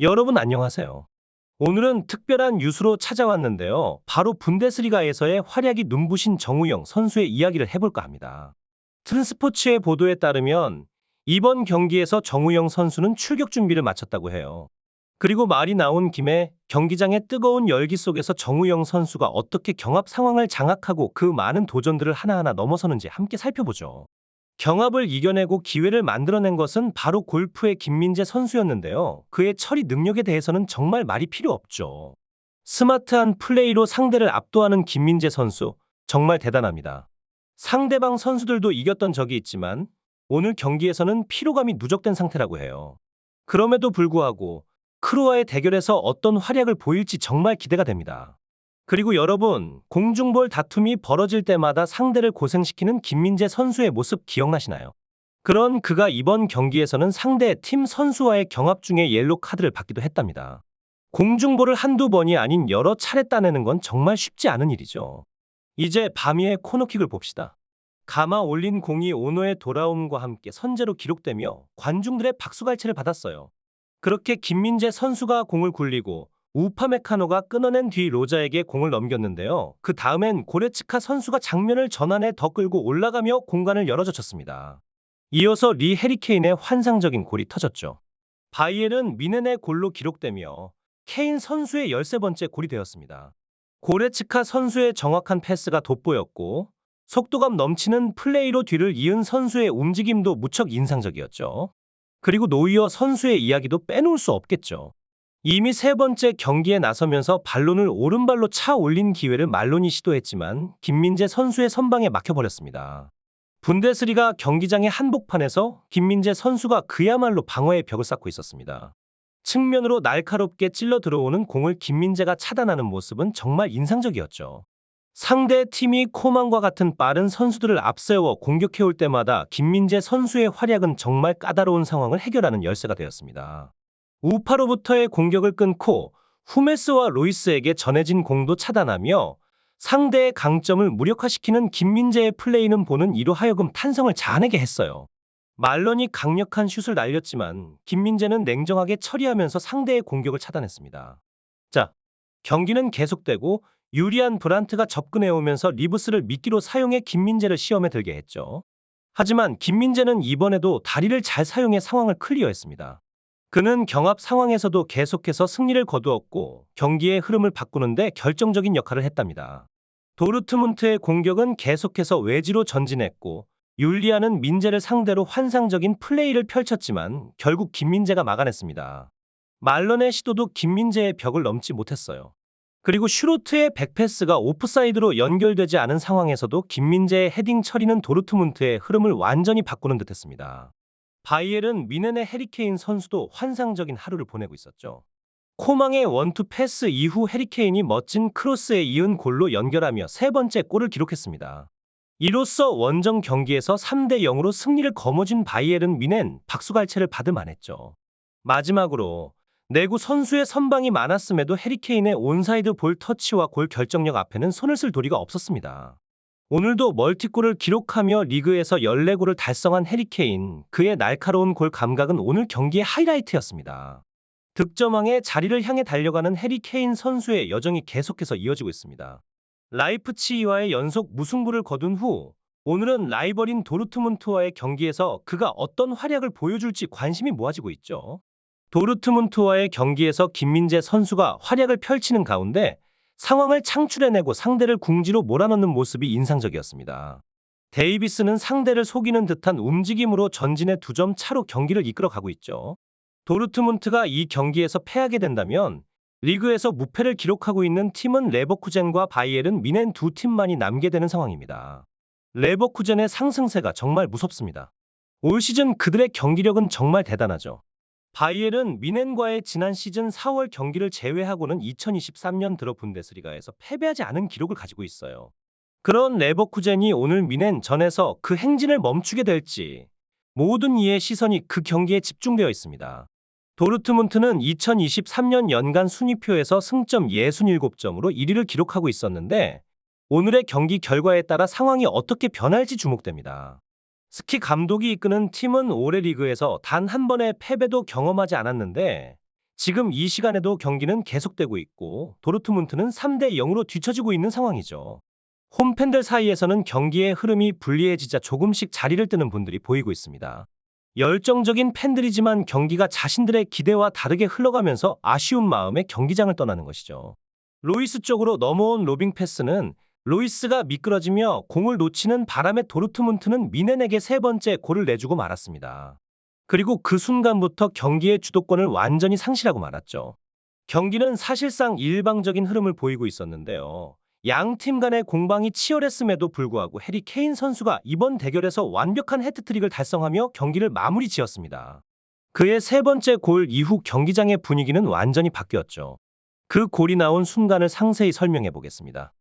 여러분 안녕하세요. 오늘은 특별한 뉴스로 찾아왔는데요. 바로 분데스리가에서의 활약이 눈부신 정우영 선수의 이야기를 해볼까 합니다. 트랜스포츠의 보도에 따르면 이번 경기에서 정우영 선수는 출격 준비를 마쳤다고 해요. 그리고 말이 나온 김에 경기장의 뜨거운 열기 속에서 정우영 선수가 어떻게 경합 상황을 장악하고 그 많은 도전들을 하나하나 넘어서는지 함께 살펴보죠. 경합을 이겨내고 기회를 만들어낸 것은 바로 골프의 김민재 선수였는데요. 그의 처리 능력에 대해서는 정말 말이 필요 없죠. 스마트한 플레이로 상대를 압도하는 김민재 선수, 정말 대단합니다. 상대방 선수들도 이겼던 적이 있지만 오늘 경기에서는 피로감이 누적된 상태라고 해요. 그럼에도 불구하고 크루와의 대결에서 어떤 활약을 보일지 정말 기대가 됩니다. 그리고 여러분, 공중볼 다툼이 벌어질 때마다 상대를 고생시키는 김민재 선수의 모습 기억나시나요? 그런 그가 이번 경기에서는 상대 팀 선수와의 경합 중에 옐로 카드를 받기도 했답니다. 공중볼을 한두 번이 아닌 여러 차례 따내는 건 정말 쉽지 않은 일이죠. 이제 바미의 코너킥을 봅시다. 감아 올린 공이 오노의 돌아옴과 함께 선제로 기록되며 관중들의 박수갈채를 받았어요. 그렇게 김민재 선수가 공을 굴리고 우파메카노가 끊어낸 뒤 로자에게 공을 넘겼는데요. 그 다음엔 고레츠카 선수가 장면을 전환해 더 끌고 올라가며 공간을 열어젖혔습니다. 이어서 리 해리케인의 환상적인 골이 터졌죠. 바이엘은 미넨의 골로 기록되며 케인 선수의 13번째 골이 되었습니다. 고레츠카 선수의 정확한 패스가 돋보였고 속도감 넘치는 플레이로 뒤를 이은 선수의 움직임도 무척 인상적이었죠. 그리고 노이어 선수의 이야기도 빼놓을 수 없겠죠. 이미 세 번째 경기에 나서면서 발론을 오른발로 차 올린 기회를 말론이 시도했지만 김민재 선수의 선방에 막혀버렸습니다. 분데스리가 경기장의 한복판에서 김민재 선수가 그야말로 방어의 벽을 쌓고 있었습니다. 측면으로 날카롭게 찔러 들어오는 공을 김민재가 차단하는 모습은 정말 인상적이었죠. 상대 팀이 코만과 같은 빠른 선수들을 앞세워 공격해올 때마다 김민재 선수의 활약은 정말 까다로운 상황을 해결하는 열쇠가 되었습니다. 우파로부터의 공격을 끊고 후메스와 로이스에게 전해진 공도 차단하며 상대의 강점을 무력화시키는 김민재의 플레이는 보는 이로 하여금 탄성을 자아내게 했어요. 말런이 강력한 슛을 날렸지만 김민재는 냉정하게 처리하면서 상대의 공격을 차단했습니다. 자, 경기는 계속되고 유리한 브란트가 접근해 오면서 리브스를 미끼로 사용해 김민재를 시험에 들게 했죠. 하지만 김민재는 이번에도 다리를 잘 사용해 상황을 클리어했습니다. 그는 경합 상황에서도 계속해서 승리를 거두었고 경기의 흐름을 바꾸는데 결정적인 역할을 했답니다. 도르트문트의 공격은 계속해서 외지로 전진했고 율리아는 민재를 상대로 환상적인 플레이를 펼쳤지만 결국 김민재가 막아냈습니다. 말런의 시도도 김민재의 벽을 넘지 못했어요. 그리고 슈로트의 백패스가 오프사이드로 연결되지 않은 상황에서도 김민재의 헤딩 처리는 도르트문트의 흐름을 완전히 바꾸는 듯했습니다. 바이엘은 미넨의 해리케인 선수도 환상적인 하루를 보내고 있었죠. 코망의 원투 패스 이후 해리케인이 멋진 크로스에 이은 골로 연결하며 세 번째 골을 기록했습니다. 이로써 원정 경기에서 3대 0으로 승리를 거머쥔 바이엘은 미넨 박수갈채를 받을만했죠. 마지막으로 내구 선수의 선방이 많았음에도 해리케인의 온사이드 볼 터치와 골 결정력 앞에는 손을 쓸 도리가 없었습니다. 오늘도 멀티골을 기록하며 리그에서 14골을 달성한 해리케인, 그의 날카로운 골 감각은 오늘 경기의 하이라이트였습니다. 득점왕의 자리를 향해 달려가는 해리케인 선수의 여정이 계속해서 이어지고 있습니다. 라이프치히와의 연속 무승부를 거둔 후 오늘은 라이벌인 도르트문트와의 경기에서 그가 어떤 활약을 보여줄지 관심이 모아지고 있죠. 도르트문트와의 경기에서 김민재 선수가 활약을 펼치는 가운데 상황을 창출해내고 상대를 궁지로 몰아넣는 모습이 인상적이었습니다. 데이비스는 상대를 속이는 듯한 움직임으로 전진의 두 점 차로 경기를 이끌어가고 있죠. 도르트문트가 이 경기에서 패하게 된다면 리그에서 무패를 기록하고 있는 팀은 레버쿠젠과 바이엘은 미넨 두 팀만이 남게 되는 상황입니다. 레버쿠젠의 상승세가 정말 무섭습니다. 올 시즌 그들의 경기력은 정말 대단하죠. 바이엘은 미넨과의 지난 시즌 4월 경기를 제외하고는 2023년 들어 분데스리가에서 패배하지 않은 기록을 가지고 있어요. 그런 레버쿠젠이 오늘 미넨 전에서 그 행진을 멈추게 될지 모든 이의 시선이 그 경기에 집중되어 있습니다. 도르트문트는 2023년 연간 순위표에서 승점 67점으로 1위를 기록하고 있었는데 오늘의 경기 결과에 따라 상황이 어떻게 변할지 주목됩니다. 스키 감독이 이끄는 팀은 올해 리그에서 단 한 번의 패배도 경험하지 않았는데 지금 이 시간에도 경기는 계속되고 있고 도르트문트는 3대 0으로 뒤처지고 있는 상황이죠. 홈팬들 사이에서는 경기의 흐름이 불리해지자 조금씩 자리를 뜨는 분들이 보이고 있습니다. 열정적인 팬들이지만 경기가 자신들의 기대와 다르게 흘러가면서 아쉬운 마음에 경기장을 떠나는 것이죠. 로이스 쪽으로 넘어온 로빙 패스는 로이스가 미끄러지며 공을 놓치는 바람에 도르트문트는 미넨에게 세 번째 골을 내주고 말았습니다. 그리고 그 순간부터 경기의 주도권을 완전히 상실하고 말았죠. 경기는 사실상 일방적인 흐름을 보이고 있었는데요. 양 팀 간의 공방이 치열했음에도 불구하고 해리 케인 선수가 이번 대결에서 완벽한 해트트릭을 달성하며 경기를 마무리 지었습니다. 그의 세 번째 골 이후 경기장의 분위기는 완전히 바뀌었죠. 그 골이 나온 순간을 상세히 설명해 보겠습니다.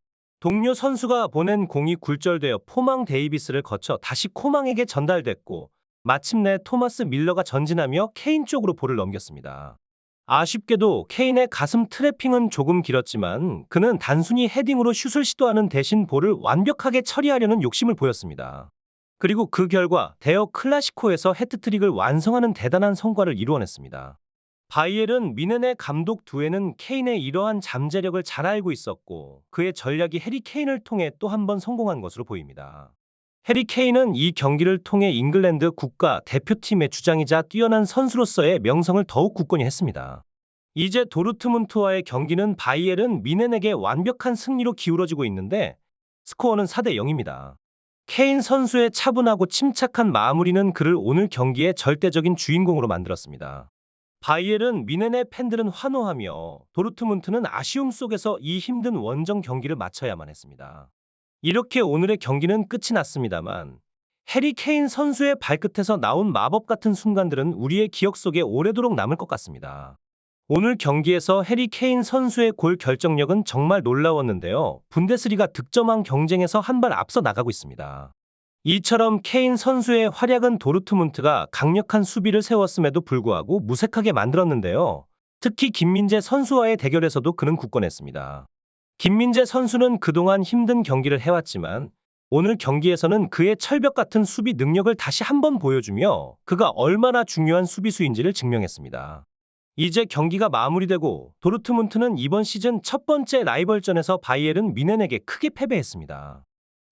동료 선수가 보낸 공이 굴절되어 포망 데이비스를 거쳐 다시 코망에게 전달됐고 마침내 토마스 밀러가 전진하며 케인 쪽으로 볼을 넘겼습니다. 아쉽게도 케인의 가슴 트래핑은 조금 길었지만 그는 단순히 헤딩으로 슛을 시도하는 대신 볼을 완벽하게 처리하려는 욕심을 보였습니다. 그리고 그 결과 대여 클라시코에서 해트트릭을 완성하는 대단한 성과를 이루어냈습니다. 바이엘은 미넨의 감독 두에는 케인의 이러한 잠재력을 잘 알고 있었고 그의 전략이 해리 케인을 통해 또 한 번 성공한 것으로 보입니다. 해리 케인은 이 경기를 통해 잉글랜드 국가 대표팀의 주장이자 뛰어난 선수로서의 명성을 더욱 굳건히 했습니다. 이제 도르트문트와의 경기는 바이엘은 미넨에게 완벽한 승리로 기울어지고 있는데 스코어는 4대 0입니다. 케인 선수의 차분하고 침착한 마무리는 그를 오늘 경기의 절대적인 주인공으로 만들었습니다. 바이엘은 미넨의 팬들은 환호하며 도르트문트는 아쉬움 속에서 이 힘든 원정 경기를 마쳐야만 했습니다. 이렇게 오늘의 경기는 끝이 났습니다만 해리 케인 선수의 발끝에서 나온 마법 같은 순간들은 우리의 기억 속에 오래도록 남을 것 같습니다. 오늘 경기에서 해리 케인 선수의 골 결정력은 정말 놀라웠는데요. 분데스리가 득점왕 경쟁에서 한 발 앞서 나가고 있습니다. 이처럼 케인 선수의 활약은 도르트문트가 강력한 수비를 세웠음에도 불구하고 무색하게 만들었는데요. 특히 김민재 선수와의 대결에서도 그는 굳건했습니다. 김민재 선수는 그동안 힘든 경기를 해왔지만 오늘 경기에서는 그의 철벽 같은 수비 능력을 다시 한번 보여주며 그가 얼마나 중요한 수비수인지를 증명했습니다. 이제 경기가 마무리되고 도르트문트는 이번 시즌 첫 번째 라이벌전에서 바이엘은 미넨에게 크게 패배했습니다.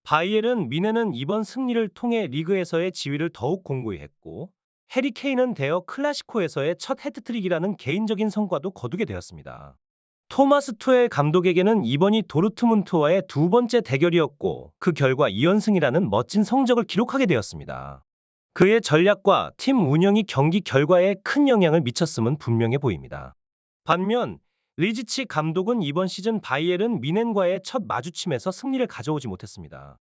바이엘은 미넨은 이번 승리를 통해 리그에서의 지위를 더욱 공고히 했고 해리 케인은 대여 클라시코에서의 첫 헤트트릭이라는 개인적인 성과도 거두게 되었습니다. 토마스 투엘 감독에게는 이번이 도르트문트와의 두 번째 대결이었고 그 결과 2연승이라는 멋진 성적을 기록하게 되었습니다. 그의 전략과 팀 운영이 경기 결과에 큰 영향을 미쳤음은 분명해 보입니다. 반면 리지치 감독은 이번 시즌 바이엘은 미넨과의 첫 마주침에서 승리를 가져오지 못했습니다.